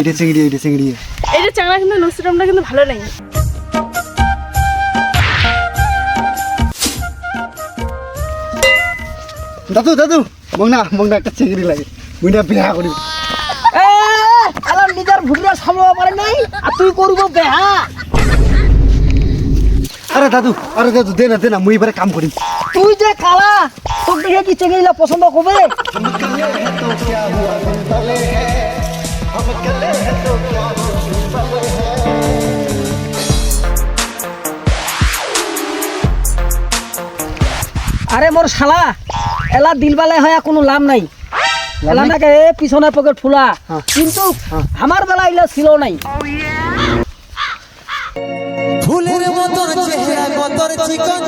এটা চিংড়ি এটা চিংড়ি। এটা চাংড়া কিন্তু নসিরামটা কিন্তু ভালো নাই। দাদু দাদু মংনা মংনা একটা চিংড়ি লাগে। মুইনা বিয়া করি। এ আলাম নিজের ভুলিয়া সামলাব পারে নাই আর তুই করব বেহা। আরে দাদু আরে দাদু দে না দে না মুই এবারে কাম করি। তুই যে কালা তোর দেখে কি চেঙ্গিলা পছন্দ করবে? আরে মোর শালা এলা দিলবালে হয়া কোনো লাভ নাই। এলা নাকে এ পিছনের পকেট ফুলা। হ্যাঁ। কিন্তু আমার বেলা ইলা ছিল নাই। ফুলের মতন চেহারা কতর চিকন চাকন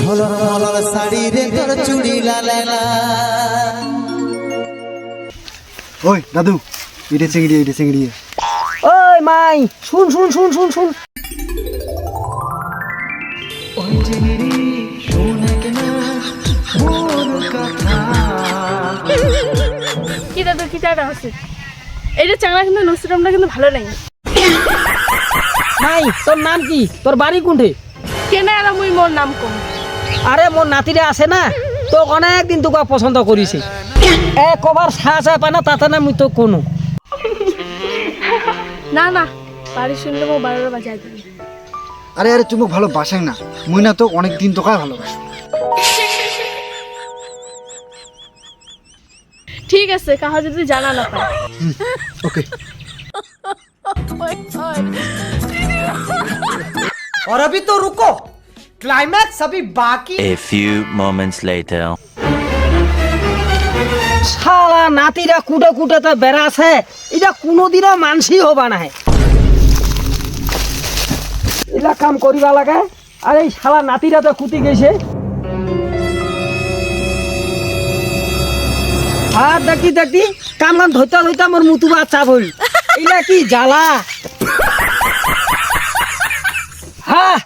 ষোলর মলর শাড়ি রে তোর চুড়ি লালা ওই দাদু এটা চিংড়ি এটা চিংড়ি। ওই মাই শুন শুন শুন শুন শুন। কি দাদু কি চাটা আছে এটা চাংড়া কিন্তু নসিরামটা কিন্তু ভালো নাই। তোর নাম কি? তোর বাড়ি কোনঠে কেনা আর মুই মোর নাম কম। আরে মোর নাতিরে আছে না তোক অনেক দিন তোকে পছন্দ করিছে এ কবার চা চা পায় না তাতে না মুই তো কোনো না না বাড়ি শুনলে মো বারোটা বাজায় দিবি আরে আরে তুমি ভালো বাসাই না মুই না তো অনেক দিন তোকে ভালোবাসি ঠিক আছে কাহা যদি জানা না পায় ওকে और अभी तो रुको क्लाइमैक्स अभी बाकी A few moments later. শালা নাতিরা কুটে কুটে তো বেড়াছে এটা কোনোদিনও মানসই হবা না এলা কাম করিবা লাগে আর এই শালা নাতিরা তো কুটি গেছে আর দেখি দেখি কাম কাম ধরতে ধরতে মোর মুতুবা চাপ হইল এইলা কি জ্বালা হ্যাঁ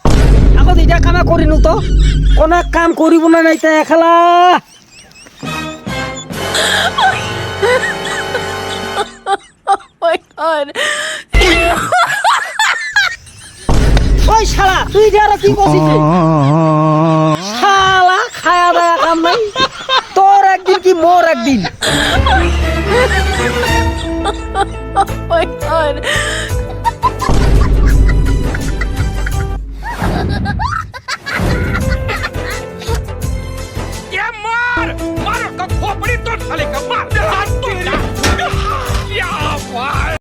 আগত এটা কামে করিনু তো। কোনো কাম করিব না নাই তে খেলা। ওই শালা তুই যে আরও কি করছিস শালা খায়া দায়া কাম নাই। তোর একদিন কি মোর একদিন? 他那个慢。